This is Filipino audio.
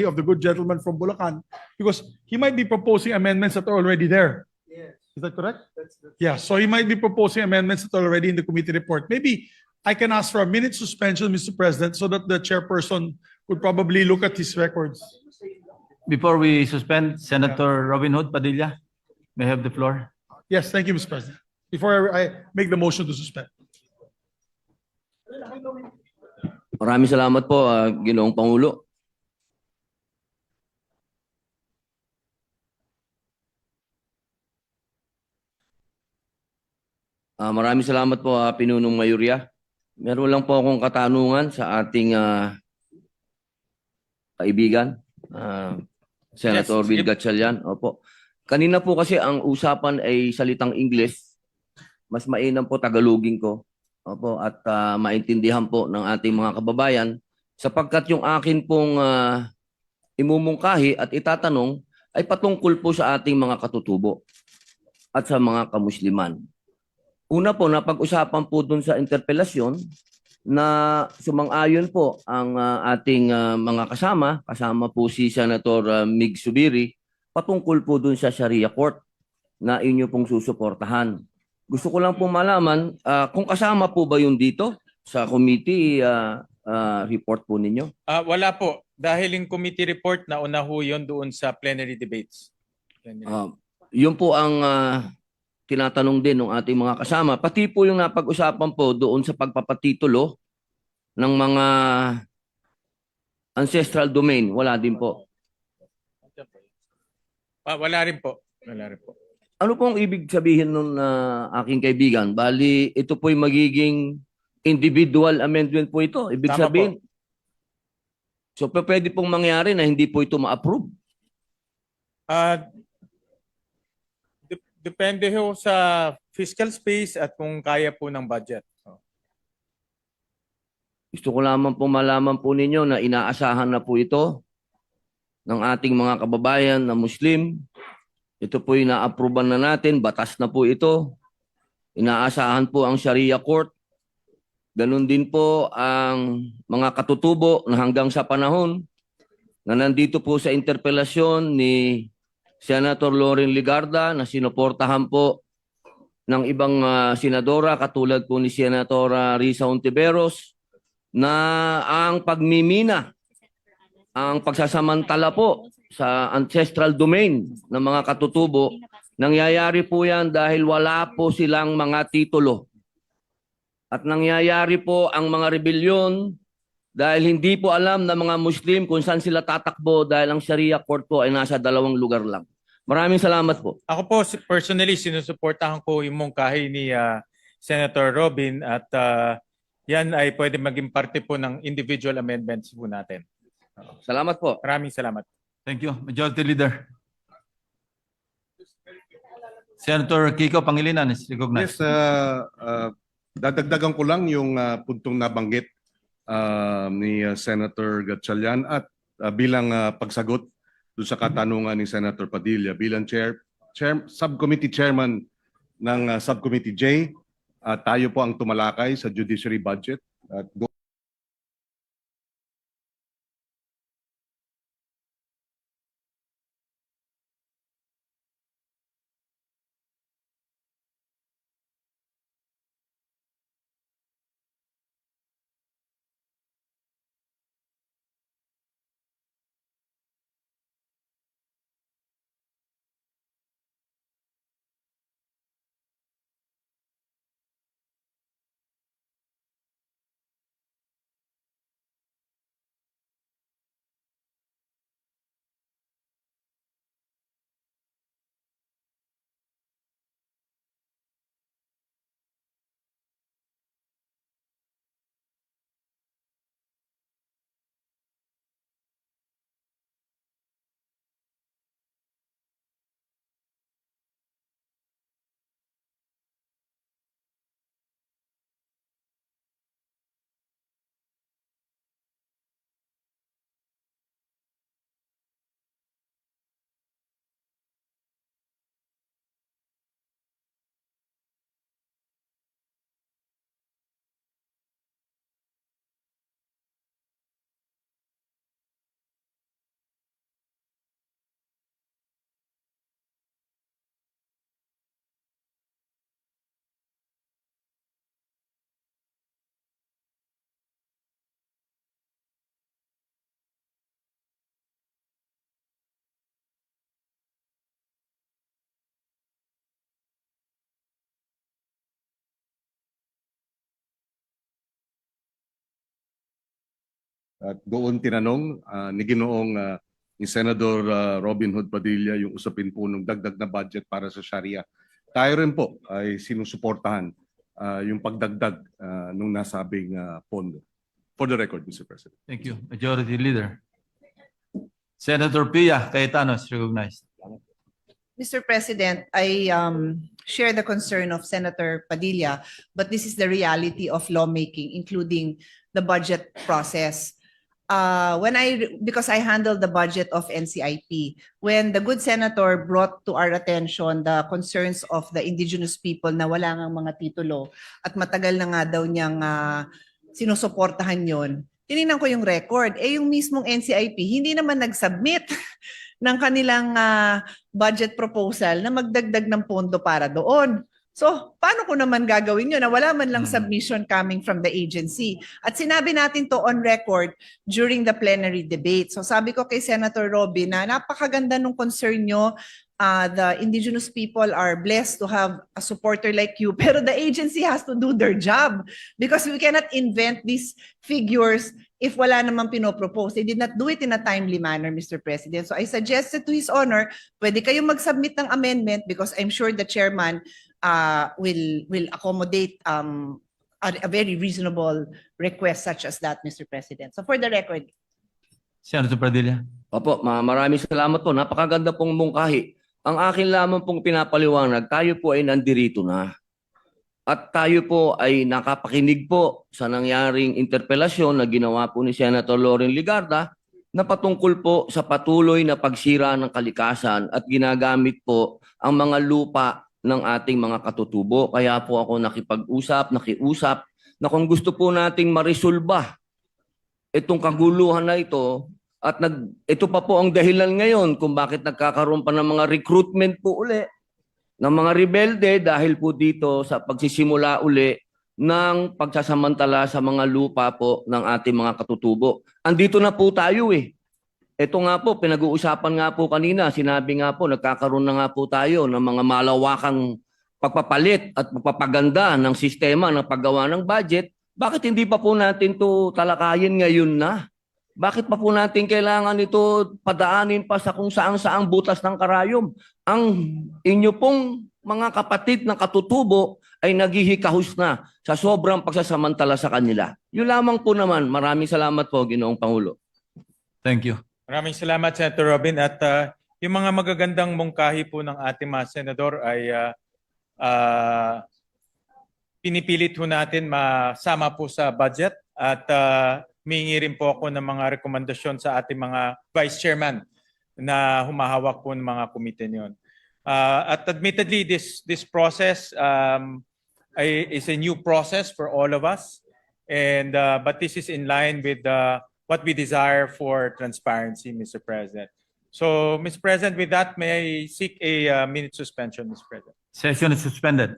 of the good gentleman from Bulacan because he might be proposing amendments that are already there. Yes, Is that correct? that's, that's. Yeah, so he might be proposing amendments that are already in the committee report. Maybe I can ask for a minute suspension, Mr. President, so that the chairperson could probably look at his records. Before we suspend, Senator Robin Hood Padilla may have the floor. Yes, thank you, Mr. President. Before I I make the motion to suspend. Maraming salamat po, ah, Ginoong Pangulo. Ah, maraming salamat po, ah, Pinunong Mayurya. Meron lang po akong katanungan sa ating ah, kaibigan, ah, Senator Yes, Bill. Gatchalian. Opo. Kanina po kasi ang usapan ay salitang English. Mas mainam po Tagalogin ko. Opo, at ah, maintindihan po ng ating mga kababayan sapagkat yung akin pong ah, imumungkahi at itatanong ay patungkol po sa ating mga katutubo at sa mga kamusliman. Una po, napag-usapan po dun sa interpelasyon na sumang-ayon po ang ah, ating ah, mga kasama, kasama po si Senator ah, Mig Subiri, patungkol po dun sa Sharia Court na inyo pong susuportahan. Gusto ko lang po malaman ah, kung kasama po ba yun dito sa committee ah, ah, report po ninyo. Ah, wala po. Dahil yung committee report na una ho yun doon sa plenary debates. Plenary. Ah, yun po ang ah, tinatanong din ng ating mga kasama. Pati po yung napag-usapan po doon sa pagpapatitulo ng mga ancestral domain. Wala din po. Ah, wala rin po. Wala rin po. Ano pong ibig sabihin nun na aking kaibigan? Bali, ito po'y magiging individual amendment po ito. Ibig Tama sabihin, so pa- pwede pong mangyari na hindi po ito ma-approve. Ah, depende ho sa fiscal space at kung kaya po ng budget. Oh. Gusto ko lamang po malaman po ninyo na inaasahan na po ito ng ating mga kababayan na Muslim. Ito po yung na-approvean na natin, batas na po ito. Inaasahan po ang Sharia Court. Ganon din po ang mga katutubo na hanggang sa panahon na nandito po sa interpelasyon ni Senator Loren Ligarda na sinuportahan po ng ibang ah, senadora katulad po ni Senator Risa Ontiveros na ang pagmimina, ang pagsasamantala po sa ancestral domain ng mga katutubo, nangyayari po yan dahil wala po silang mga titulo. At nangyayari po ang mga rebelyon dahil hindi po alam ng mga Muslim kung saan sila tatakbo dahil ang Sharia court po ay nasa dalawang lugar lang. Maraming salamat po. Ako po si- personally sinusuportahan ko yung mungkahi ni ah, Senator Robin at ah, yan ay pwede maging parte po ng individual amendments po natin. Salamat po. Maraming salamat. Thank you. Majority Leader. Senator Kiko Pangilinan is recognized. Yes, uh, uh, dadagdagan ko lang yung uh, puntong nabanggit uh, ni uh, Senator Gatchalian at uh, bilang uh, pagsagot doon sa katanungan ni Senator Padilla bilang chair, chair subcommittee chairman ng uh, subcommittee J, uh, tayo po ang tumalakay sa judiciary budget at At doon tinanong ah, ni Ginoong ah, ni Senador ah, Robin Hood Padilla yung usapin po ng dagdag na budget para sa Sharia. Tayo rin po ay sinusuportahan ah, yung pagdagdag ah, nung nasabing ah, pondo. For the record, Mr. President. Thank you. Majority Leader. Senator Pia Cayetano is recognized. Mr. President, I um, share the concern of Senator Padilla, but this is the reality of lawmaking, including the budget process. Uh, when I, because I handled the budget of NCIP, when the good senator brought to our attention the concerns of the indigenous people na wala ngang mga titulo at matagal na nga daw niyang uh, sinusuportahan yon, tinignan ko yung record. Eh yung mismong NCIP, hindi naman nag-submit ng kanilang ah, budget proposal na magdagdag ng pondo para doon. So, paano ko naman gagawin yun na wala man lang Mhm. submission coming from the agency? At sinabi natin to on record during the plenary debate. So, sabi ko kay Senator Robin na napakaganda nung concern nyo. Ah, the indigenous people are blessed to have a supporter like you. Pero the agency has to do their job because we cannot invent these figures if wala namang pinopropose. They did not do it in a timely manner, Mr. President. So I suggested to His Honor, pwede kayong mag-submit ng amendment because I'm sure the chairman uh, will will accommodate um, a, a very reasonable request such as that, Mr. President. So for the record, Senator Padilla. Opo, ma- maraming salamat po. Napakaganda pong mungkahi. Ang akin lamang pong pinapaliwanag, tayo po ay nandirito na. At tayo po ay nakapakinig po sa nangyaring interpelasyon na ginawa po ni Senator Loren Ligarda na patungkol po sa patuloy na pagsira ng kalikasan at ginagamit po ang mga lupa ng ating mga katutubo. Kaya po ako nakipag-usap, nakiusap na kung gusto po nating marisolba itong kaguluhan na ito, at nag, ito pa po ang dahilan ngayon kung bakit nagkakaroon pa ng mga recruitment po uli ng mga rebelde dahil po dito sa pagsisimula uli ng pagsasamantala sa mga lupa po ng ating mga katutubo. Andito na po tayo eh. Ito nga po, pinag-uusapan nga po kanina, sinabi nga po, nagkakaroon na nga po tayo ng mga malawakang pagpapalit at pagpapaganda ng sistema ng paggawa ng budget. Bakit hindi pa po natin to talakayin ngayon na? Bakit pa po natin kailangan ito padaanin pa sa kung saan saang butas ng karayom? Ang inyo pong mga kapatid na katutubo ay naghihikahus na sa sobrang pagsasamantala sa kanila. Yun lamang po naman. Maraming salamat po, Ginoong Pangulo. Thank you. Maraming salamat, Senator Robin. At ah, yung mga magagandang mungkahi po ng ating mga senador ay ah, ah, pinipilit po natin masama po sa budget at uh, mingi rin po ako ng mga rekomendasyon sa ating mga vice chairman na humahawak po ng mga komite niyon. Uh, at admittedly, this this process um, is a new process for all of us, and uh, but this is in line with uh, what we desire for transparency, Mr. President. So, Mr. President, with that, may I seek a uh, minute suspension, Mr. President? Session is suspended.